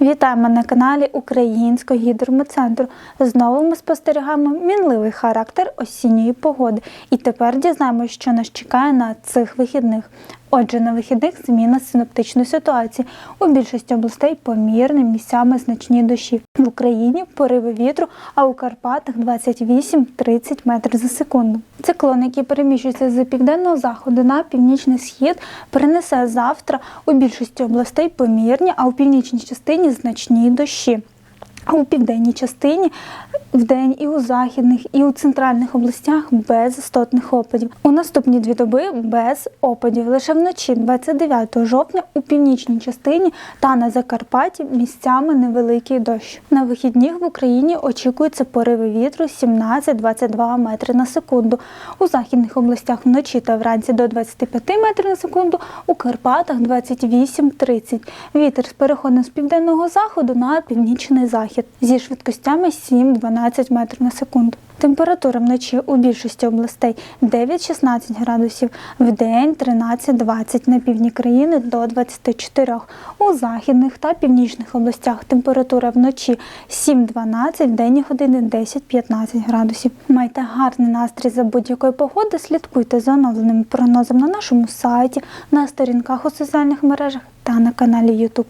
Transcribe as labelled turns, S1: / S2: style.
S1: Вітаємо на каналі Українського гідрометцентру. Знову ми спостерігаємо мінливий характер осінньої погоди. І тепер дізнаємося, що нас чекає на цих вихідних. Отже, на вихідних зміна синоптичної ситуації. У більшості областей помірні місцями значні дощі. В Україні пориви вітру, а у Карпатах 28-30 метрів за секунду. Циклон, який переміщується з південного заходу на північний схід, принесе завтра у більшості областей помірні, а у північній частині значні дощі. У південній частині вдень і у західних, і у центральних областях без істотних опадів. У наступні дві доби без опадів. Лише вночі, 29 жовтня, у північній частині та на Закарпатті місцями невеликий дощ. На вихідних в Україні очікуються пориви вітру 17-22 метри на секунду. У західних областях вночі та вранці до 25 метрів на секунду, у Карпатах 28-30. Вітер з переходом з південного заходу на північний захід зі швидкостями 7-12 метрів на секунду. Температура вночі у більшості областей 9-16 градусів, в день 13-20 на півдні країни до 24. У західних та північних областях температура вночі 7-12, в денні години 10-15 градусів. Майте гарний настрій за будь-якої погоди, слідкуйте за оновленими прогнозами на нашому сайті, на сторінках у соціальних мережах та на каналі YouTube.